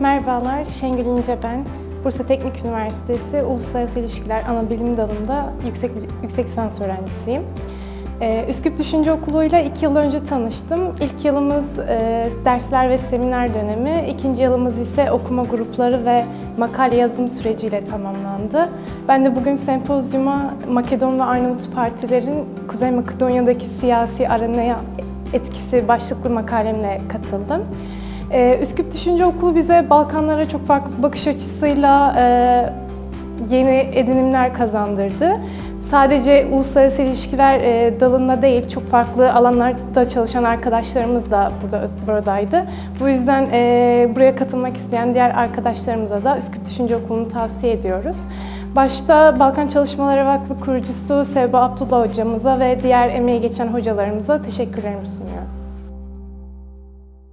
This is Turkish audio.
Merhabalar, Şengül İnce ben. Bursa Teknik Üniversitesi Uluslararası İlişkiler Anabilim Dalı'nda yüksek, yüksek lisans öğrencisiyim. Ee, Üsküp Düşünce Okulu'yla iki yıl önce tanıştım. İlk yılımız e, dersler ve seminer dönemi, ikinci yılımız ise okuma grupları ve makale yazım süreciyle tamamlandı. Ben de bugün sempozyuma Makedon ve Arnavut partilerin Kuzey Makedonya'daki siyasi arenaya etkisi başlıklı makalemle katıldım. Ee, Üsküp Düşünce Okulu bize Balkanlara çok farklı bakış açısıyla e, yeni edinimler kazandırdı. Sadece uluslararası ilişkiler e, dalında değil, çok farklı alanlarda çalışan arkadaşlarımız da burada buradaydı. Bu yüzden e, buraya katılmak isteyen diğer arkadaşlarımıza da Üsküp Düşünce Okulu'nu tavsiye ediyoruz. Başta Balkan Çalışmaları Vakfı kurucusu Sevba Abdullah hocamıza ve diğer emeği geçen hocalarımıza teşekkürlerimi sunuyorum.